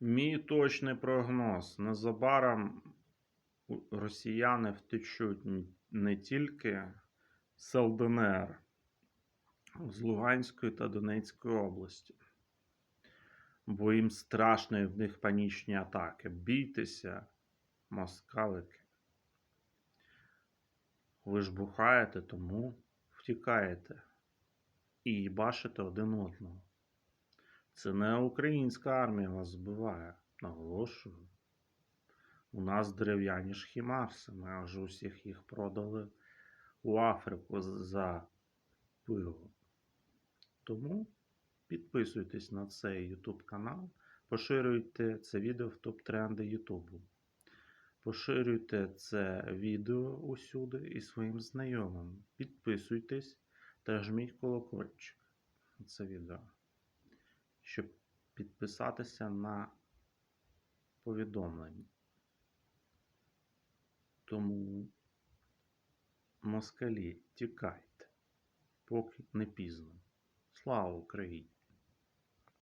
Мій точний прогноз. Незабаром росіяни втечуть не тільки з ЛДНР, з Луганської та Донецької області. Бо їм страшно і в них панічні атаки. Бійтеся, москалики. Ви ж бухаєте, тому втікаєте і їбашите один одного. Це не українська армія вас збиває, наголошую. У нас дерев'яні ж хімарси, ми аж усіх їх продали у Африку за пиво. Тому підписуйтесь на цей YouTube канал, поширюйте це відео в топ-тренди Ютубу. Поширюйте це відео усюди і своїм знайомим. Підписуйтесь та жміть колокольчик на це відео, щоб підписатися на повідомлення. Тому москалі тікайте, поки не пізно. Слава Україні!